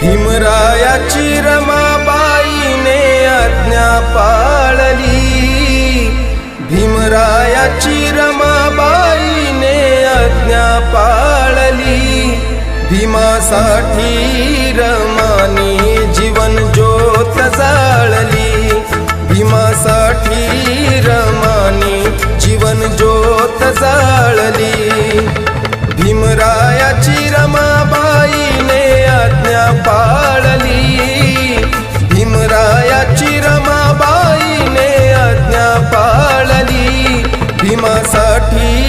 भीमरायाची रमाबाईने आज्ञा पाळली. भीमरायाची रमाबाईने आज्ञा पाळली. भीमासाठी रमाने जीवन ज्योत जाळली. भीमासाठी भीमासाठी